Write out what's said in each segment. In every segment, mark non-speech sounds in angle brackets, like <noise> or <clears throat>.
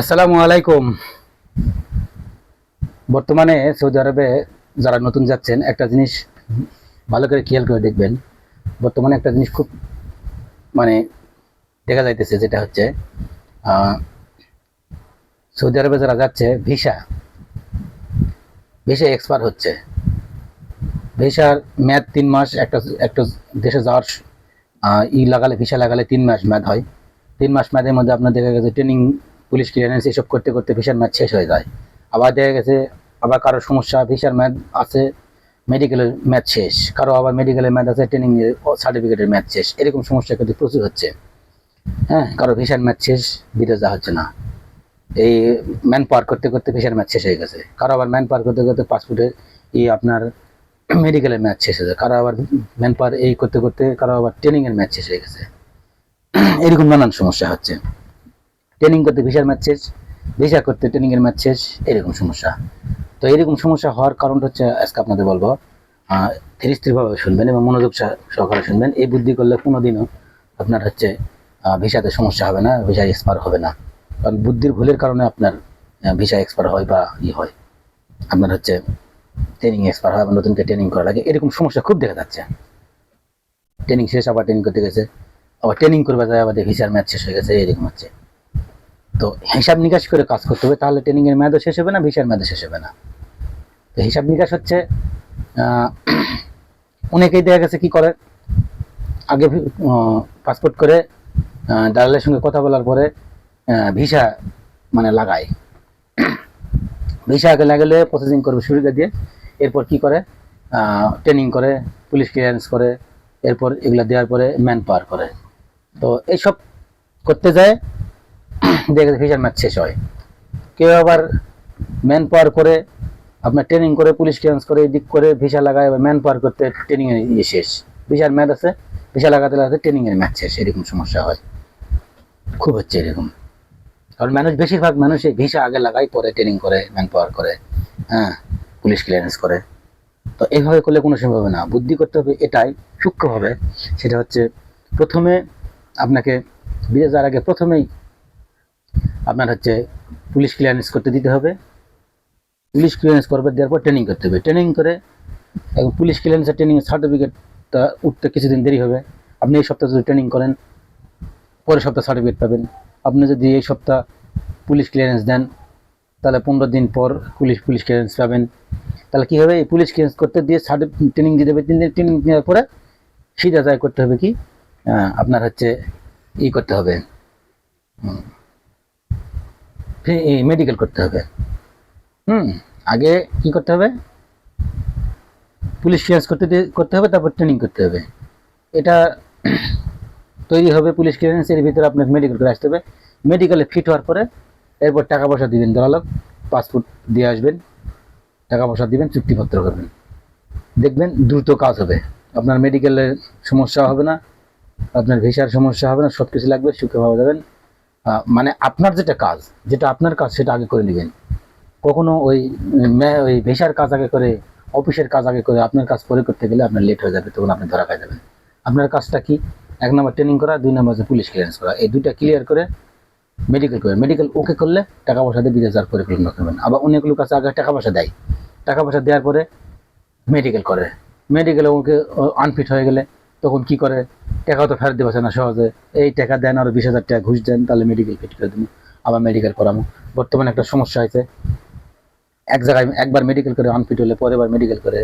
আসসালামু আলাইকুম। বর্তমানে সৌদি আরবে যারা নতুন যাচ্ছেন, একটা জিনিস ভালো করে খেয়াল করে দেখবেন, বর্তমানে একটা জিনিস খুব মানে দেখা যাইতেছে, যেটা হচ্ছে সৌদি আরবে যারা যাচ্ছে, ভিসা ভিসা এক্সপায়ার হচ্ছে। ভিসার মেয়াদ তিন মাস, একটা একটা দেশে যাওয়ার ই লাগালে, ভিসা লাগালে তিন মাস মেয়াদ হয়। তিন মাস মেয়াদের মধ্যে আপনার দেখা গেছে ট্রেনিং পুলিশ ক্লিয়ারেন্স এসব করতে করতে ভিসার ম্যাচ শেষ হয়ে যায়। আবার দেখা গেছে, আবার কারও সমস্যা ভিসার ম্যাচ আছে মেডিকেলের ম্যাচ শেষ। কারও আবার মেডিকেলের ম্যাচ আছে ট্রেনিং সার্টিফিকেটের ম্যাচ শেষ। এরকম সমস্যা কিন্তু প্রচুর হচ্ছে। হ্যাঁ কারও ভিসার ম্যাচ শেষ, বিদেশ যাওয়া হচ্ছে না। এই ম্যান পার করতে করতে ভিসার ম্যাচ শেষ হয়ে গেছে। কারও আবার ম্যান পার করতে করতে পাসপোর্টে ই আপনার মেডিকেলের ম্যাচ শেষ হয়েছে কারও আবার ম্যান পার এই করতে করতে, কারও আবার ট্রেনিংয়ের ম্যাচ শেষ হয়ে গেছে। এরকম নানান সমস্যা হচ্ছে। ট্রেনিং করতে ভিসার ম্যাচ শেষ ভিসা করতে ট্রেনিং এর ম্যাচ শেষ, এরকম সমস্যা। তো এরকম সমস্যা হওয়ার কারণটা হচ্ছে আজকে আপনাদের বলব স্থিরভাবে শুনবেন এবং মনোযোগ সহকারে শুনবেন। এই বুদ্ধি করলে কোনোদিনও আপনার হচ্ছে ভিসাতে সমস্যা হবে না ভিসা এক্সপায়ার হবে না। কারণ বুদ্ধির ভুলের কারণে আপনার ভিসা এক্সপায়ার হয় বা ই হয়। আপনার হচ্ছে ট্রেনিং এক্সপায়ার হয় বা নতুনকে ট্রেনিং করা লাগে। এরকম সমস্যা খুব দেখা যাচ্ছে। ট্রেনিং শেষ, আবার ট্রেনিং করতে গেছে। আবার ট্রেনিং করবে যায়, আবার ভিসার ম্যাচ শেষ হয়ে গেছে, এরকম হচ্ছে। তো হিসাব নিকাশ করে কাজ করতে হবে, তাহলে ট্রেনিং এর মেয়াদও শেষ হবে না, ভিসার মেয়াদও শেষ হবে না। তো হিসাব নিকাশ হচ্ছে অনেকেই দেখা গেছে কি করে, আগে পাসপোর্ট করে দালালের সঙ্গে কথা বলার পরে ভিসা মানে লাগায়। ভিসা আগে লাগালে প্রসেসিং করবে সুবিধা দিয়ে, এরপর কি করে ট্রেনিং করে পুলিশ ক্লিয়ারেন্স করে, এরপর এগুলা দেওয়ার পরে ম্যান পাওয়ার করে। তো এইসব করতে যায় দেখে ভিসার ম্যাচ শেষ হয়। কেউ আবার ম্যান পাওয়ার করে আপনার ট্রেনিং করে পুলিশ ক্লিয়ারেন্স করে এদিক করে ভিসা লাগায় বা ম্যান পাওয়ার করতে ট্রেনিং এর ইয়ে শেষ। ভিসার ম্যাচ আছে ভিসা লাগাতে লাগাতে ট্রেনিং এর ম্যাচ শেষ, এরকম সমস্যা হয়। খুব হচ্ছে এরকম। কারণ মানুষ বেশিরভাগ মানুষ এই ভিসা আগে লাগায়, পরে ট্রেনিং করে ম্যান পাওয়ার করে হ্যাঁ পুলিশ ক্লিয়ারেন্স করে। তো এইভাবে করলে কোনো সম্ভব না। বুদ্ধি করতে হবে এটাই সূক্ষ্মভাবে। সেটা হচ্ছে প্রথমে আপনাকে বিদেশ যাওয়ার আগে প্রথমেই আপনার হচ্ছে পুলিশ ক্লিয়ারেন্স করতে দিতে হবে। পুলিশ ক্লিয়ারেন্স করবে দেওয়ার পর ট্রেনিং করতে হবে। ট্রেনিং করে এবং পুলিশ ক্লিয়ারেন্সের ট্রেনিং সার্টিফিকেটটা উঠতে কিছুদিন দেরি হবে। আপনি এই সপ্তাহে যদি ট্রেনিং করেন, পরের সপ্তাহ সার্টিফিকেট পাবেন। আপনি যদি এই সপ্তাহ পুলিশ ক্লিয়ারেন্স দেন, তাহলে পনেরো দিন পর পুলিশ পুলিশ ক্লিয়ারেন্স পাবেন। তাহলে কী হবে? এই পুলিশ ক্লিয়ারেন্স করতে দিয়ে সার্টিফিকেট ট্রেনিং দিয়ে দেবে তিন দিন ট্রেনিং নেওয়ার পরে সিধা যায় করতে হবে কি? আপনার হচ্ছে ই করতে হবে। মেডিকেল করতে হবে। হুম, আগে কি করতে হবে? পুলিশ ক্লিয়ারেন্স করতে করতে হবে, তারপর ট্রেনিং করতে হবে। এটা <clears throat> তৈরি হবে পুলিশ ক্লিয়ারেন্স এর ভিতরে আপনাকে মেডিকেল করে আসতে হবে। মেডিকেলে ফিট হওয়ার পরে এরপর টাকা পয়সা দিবেন দালালক পাসপোর্ট দিয়ে আসবেন, টাকা পয়সা দিবেন, চুক্তিপত্র করবেন। দেখবেন দ্রুত কাজ হবে। আপনার মেডিকেলের সমস্যা হবে না, আপনার ভিসার সমস্যা হবে না সব কিছু লাগবে, সুখে পাওয়া যাবেন। মানে আপনার যেটা কাজ, যেটা আপনার কাজ, সেটা আগে করে নেবেন। কখনো ওই ওই ভেসার কাজ আগে করে, অফিসের কাজ আগে করে, আপনার কাজ পরে করতে গেলে আপনার লেট হয়ে যাবে, তখন আপনি ধরা খাই যাবেন। আপনার কাজটা কি? এক নম্বর ট্রেনিং করা, দুই নম্বর হচ্ছে পুলিশ ক্লিয়ারেন্স করা। এই দুইটা ক্লিয়ার করে মেডিকেল করে। মেডিকেল ওকে করলে টাকা পয়সা দিয়ে বিদেশ যাওয়ার পরিকল্পনা করবেন। আবার অনেকগুলো কাছে আগে টাকা পয়সা দেয়। টাকা পয়সা দেওয়ার পরে মেডিকেল করে। মেডিকেলে ওকে আনফিট হয়ে গেলে তখন কি করে? টাকা তো ফেরত দিবে না সহজে। এই টাকা দেন আর বিশ হাজার টাকা ঘুষ দেন, তাহলে মেডিকেল ফিট করে দেবো, আবার মেডিকেল করাবো। বর্তমানে একটা সমস্যা হয়েছে। এক জায়গায় একবার মেডিকেল করে আনফিট হলে পরের বার মেডিকেল করে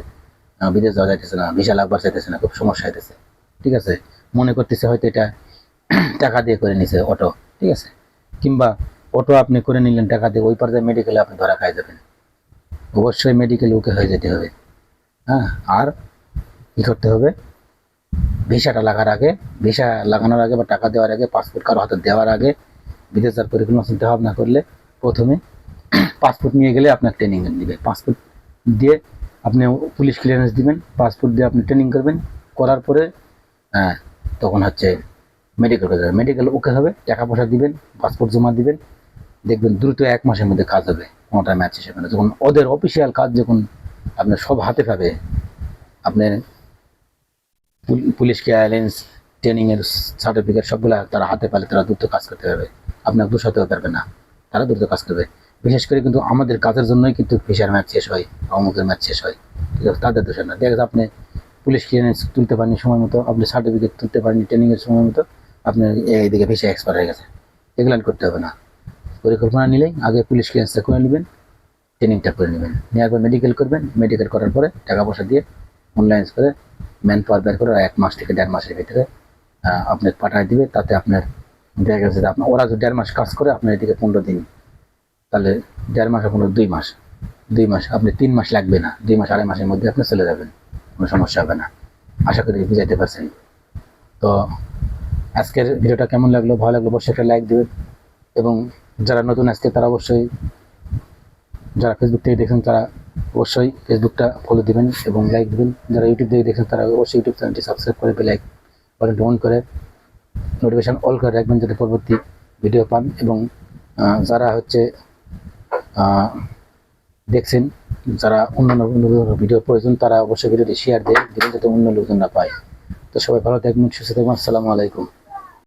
বিদেশ যাওয়া যাইতেছে না ভিসা লাগবার চাইতেছে না, খুব সমস্যা হইতেছে। ঠিক আছে? মনে করতেছে হয়তো এটা <clears throat> টাকা দিয়ে করে নিছে অটো ঠিক আছে? কিংবা অটো আপনি করে নিলেন টাকা দিয়ে, ওই পর্যায়ে মেডিকেলে আপনি ধরা খাই যাবেন। অবশ্যই মেডিকেল ওকে হয়ে যেতে হবে। হ্যাঁ আর কী করতে হবে? ভিসাটা লাগার আগে, ভিসা লাগানোর আগে বা টাকা দেওয়ার আগে পাসপোর্ট কারও হাতে দেওয়ার আগে, বিদেশ যাওয়ার পরিকল্পনা চিন্তা ভাবনা করলে প্রথমে পাসপোর্ট নিয়ে গেলে আপনার ট্রেনিং দিবে। পাসপোর্ট দিয়ে আপনি পুলিশ ক্লিয়ারেন্স দিবেন পাসপোর্ট দিয়ে আপনি ট্রেনিং করবেন, করার পরে হ্যাঁ তখন হচ্ছে মেডিকেল যাবে মেডিকেল ওকে হবে টাকা পয়সা দিবেন পাসপোর্ট জমা দিবেন, দেখবেন দ্রুত এক মাসের মধ্যে কাজ হবে, কোনোটা ম্যাচ হিসেবে যখন ওদের অফিসিয়াল কাজ যখন আপনার সব হাতে পাবে আপনার পুল- পুলিশ ক্লিয়ারেন্স ট্রেনিংয়ের সার্টিফিকেট সবগুলো তারা হাতে পেলে তারা দ্রুত কাজ করতে পারবে। আপনার দোষ হতেও পারবে না। তারা দ্রুত কাজ করবে। বিশেষ করে কিন্তু আমাদের কাজের জন্যই কিন্তু ভিসার ম্যাচ শেষ হয়, অমুকের ম্যাচ শেষ হয়। ঠিক আছে? তাদের দোষের না। দেখা আপনি পুলিশ ক্লিয়ারেন্স তুলতে পারেনি সময় মতো, আপনি সার্টিফিকেট তুলতে পারেনি ট্রেনিংয়ের সময় মতো, আপনার এইদিকে ভিসা এক্সপায়ার হয়ে গেছে। এগুলো করতে হবে না। পরিকল্পনা নিলেই আগে পুলিশ ক্লিয়ারেন্সটা করে নেবেন ট্রেনিংটা করে নেবেন। নেওয়ার পর মেডিকেল করবেন মেডিকেল করার পরে টাকা পয়সা দিয়ে অনলাইন করে ম্যান পাওয়ার বের করে এক মাস থেকে দেড় মাসের ভিতরে আপনার পাঠায় দিবে। তাতে আপনার দেখা গেছে আপনার ওরা যদি দেড় মাস কাজ করে, আপনার এদিকে পনেরো দিন। তাহলে দেড় মাস পনেরো, দুই মাস। দুই মাস, আপনি তিন মাস লাগবে না। দুই মাস, আড়াই মাসের মধ্যে আপনি চলে যাবেন। কোনো সমস্যা হবে না। আশা করি বুঝাইতে পারছেন। তো আজকের ভিডিওটা কেমন লাগল? ভালো লাগল অবশ্যই একটা লাইক দেবেন। এবং যারা নতুন আসছে তারা অবশ্যই যারা ফেসবুক থেকে দেখছেন তারা অবশ্যই ফেসবুকটা ফলো দিবেন এবং লাইক দিবেন। যারা ইউটিউব থেকে দেখছেন তারা অবশ্যই ইউটিউব চ্যানেলটি সাবস্ক্রাইব করে লাইক বাটনটি অন করে নোটিফিকেশন অল করে রাখবেন যাতে পরবর্তী ভিডিও পান এবং যারা হচ্ছে দেখছেন, যারা অন্যান্য ভিডিও প্রয়োজন, তারা অবশ্যই ভিডিওটি শেয়ার দিয়ে যাতে অন্য লোকজন না পায়। তো সবাই ভালো থাকবেন, সুস্থ থাকবেন। আসসালামু আলাইকুম।